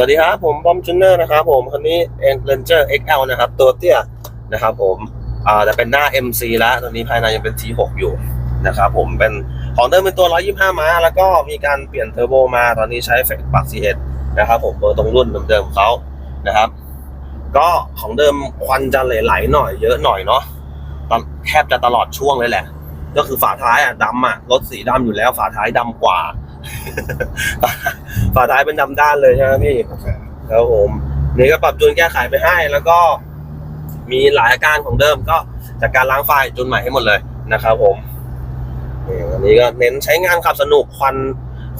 สวัสดีครับ ผมบอมจูเนอร์นะครับผมคันนี้ Ranger XL นะครับตัวเตี้ยนะครับผมอ่าแต่เป็นหน้า MC แล้วตอนนี้ภายในยังเป็น T6 อยู่นะครับผมเป็นของเดิมเป็นตัว 125 ม้า แล้วก็มีการเปลี่ยนเทอร์โบมาตอนนี้ใช้เฟกปัก C1 นะครับผมเบอร์ตรงรุ่นเดิมๆของเขานะครับ ก็ของเดิมควันจะไหลๆหน่อยเยอะหน่อยเนาะตอนแทบจะตลอดช่วงเลยแหละ ก็คือฝาท้ายอะดำอะรถสีดำอยู่แล้วฝาท้ายดำกว่า ฝาท้ายเป็นดำด้านเลยใช่ไหมพี่ครับผมนี่ก็ปรับจูนแก้ไขไปให้ แล้วก็มีหลายอาการของเดิมก็จากการล้างไฟล์จูนใหม่ให้หมดเลยนะครับผมนี่อันนี้ก็เน้นใช้งานขับสนุกควัน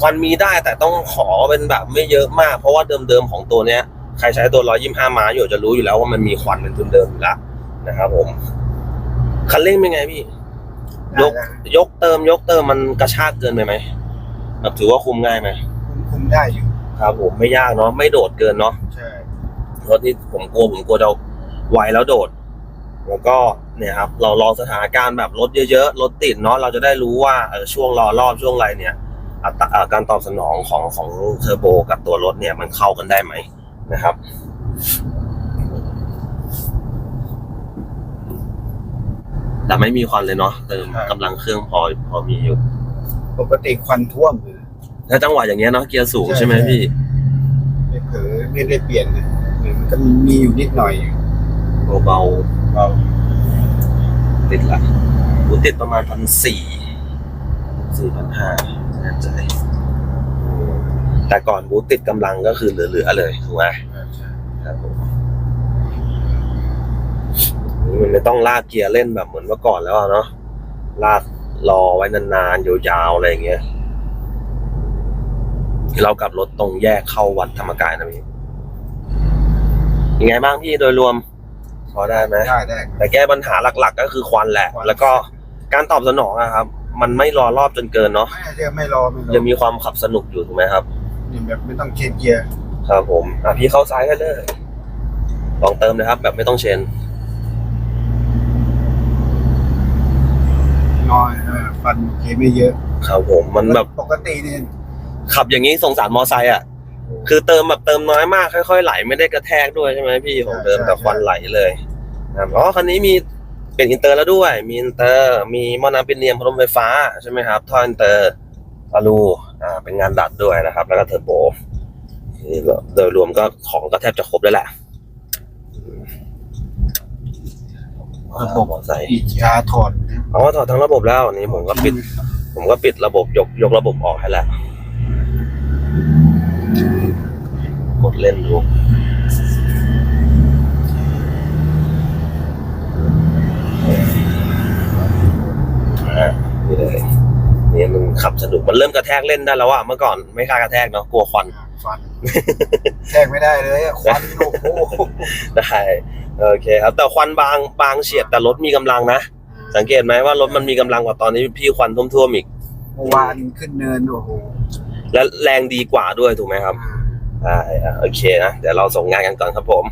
ควันมีได้แต่ต้องขอเป็นแบบไม่เยอะมาก เพราะว่าเดิมๆของตัวเนี้ยใครใช้ตัว125ม้าอยู่จะรู้อยู่แล้วว่ามันมีควันเป็นทุนเดิมอยู่แล้วนะครับผมคันเร่งเป็นไงพี่ ยกยกเติมยกเติมมันกระชากเกินไปไหม แบบถือว่าคุมง่ายไหมคุมคุมได้อยู่ครับผมไม่ยากเนาะไม่โดดเกินเนาะใช่รถที่ผมกลัวผมกลัวจะไวแล้วโดด แล้วก็เนี่ยครับ เราลองสถานการณ์แบบรถเยอะๆรถติดเนาะเราจะได้รู้ว่าเออช่วงรอรอบช่วงอะไรเนี่ยอัตราเอ่อการตอบสนองของของเทอร์โบกับตัวรถเนี่ยมันเข้ากันได้ไหมนะครับแต่ไม่มีควันเลยเนาะเติมกำลังเครื่องพอพอมีอยู่ ปกติควันท่วมอยู่ถ้าจังหวะอย่างเงี้ยเนาะเกียร์สูงใช่ใช่ไหมใช่พี่ไม่เผลอไม่ได้เปลี่ยนนะมันก็มีอยู่นิดหน่อยเบาเบาๆติดละกูติดประมาณพันสี่สี่พันห้าแน่ใจอืมแต่ก่อนบูธติดกำลังก็คือเหลือๆเลยถูกไหมครับผมมันไม่ต้องลากเกียร์เล่นแบบเหมือนเมื่อก่อนแล้วอะเนาะลาก รอไว้นานๆยาวๆอะไรอย่างเงี้ยเรากลับรถตรงแยกเข้าวัดธรรมกายนะพี่ยังไงบ้างพี่โดยรวม พอได้ไหมได้ได้แต่แก้ปัญหาหลัก ๆ ก็คือควันแหละควันแล้วก็การตอบสนองอะครับ มันไม่รอรอบจนเกินเนาะไม่เรียกไม่รอไม่รอยังมีความขับสนุกอยู่ถูกไหมครับนี่แบบไม่ต้องเชนเกียร์ครับผมอะพี่เข้าซ้ายกันเลยลองเติมนะครับ แบบไม่ต้องเชนน้อย เออฟันโอเคไม่เยอะครับผมมันแบบปกตินี่ขับอย่างนี้สงสารมอไซค์อะ คือเติมแบบเติมน้อยมากค่อยๆไหลไม่ได้กระแทกด้วยใช่ไหมพี่ของเดิมแต่ควันไหลเลยนะครับอ๋อคันนี้มีเป็นอินเตอร์แล้วด้วย มีอินเตอร์ มีหม้อน้ำเป็นเนียมพัดลมไฟฟ้าใช่ไหมครับท่ออินเตอร์อะลูอ่าเป็นงานดัดด้วยนะครับ แล้วก็เทอร์โบนี่ก็โดยรวมก็ของก็แทบจะครบแล้วแหละ ระบบมอไซค์อีกยาถอดนะอ๋อถอดทั้งระบบแล้วอันนี้ผมก็ปิด ผมก็ปิดระบบยกยกระบบออกให้แล้วกดเล่นดูอ่านี่เลยนี่มันขับสนุกมันเริ่มกระแทกเล่นได้แล้วอะเมื่อก่อนไม่กล้ากระแทกเนาะกลัวควันฟันแทกไม่ได้เลยอะควันโอ้โหได้ โอเคครับ แต่ควันบางบางเฉียดแต่รถมีกำลังนะ สังเกตไหมว่ารถมันมีกำลังกว่าตอนนี้พี่ควันท่วมๆอีก เมื่อวานขึ้นเนินโอ้โหและแรงดีกว่าด้วยถูกไหมครับได้อะโอเคนะ เดี๋ยวเราส่งงานกันก่อนครับผม